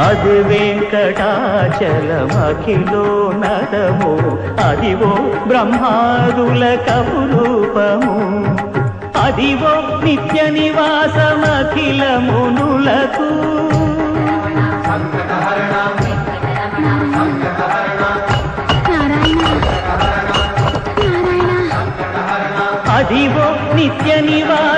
అది వెంకటాచలమఖిలో నదము అదివో బ్రహ్మాదుల కపురూపము. అదివో నిత్య నివాసమఖిల మునులకు నారాయణ. నారాయణ అదివో నిత్య మునులకు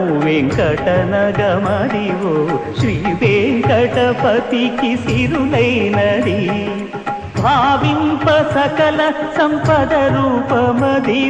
పదము వెంకటనగమదివో శ్రీ వెంకటపతికి సిరులైనది. భావింప సకల సంపద రూపమది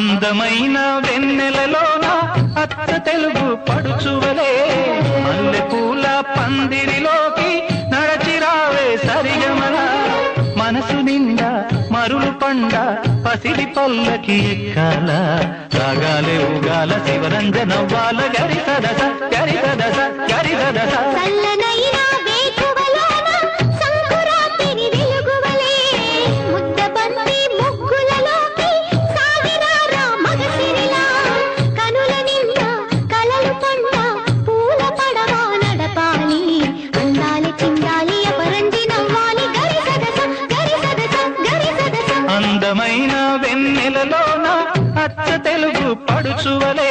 అందమైన వెన్నెలలోన అచ్చ తెలుగు పడుచువలే. మల్లె పూల పందిరిలోకి నడచిరావే సరిగమన. మనసు నిండా మరులు పండ పసిడి పల్లకి ఎక్కాల. రాగాలే ఉగాల శివరంజనవ్వాల అందమైన వెన్నెలలోన అచ్చ తెలుగు పడుచువలే.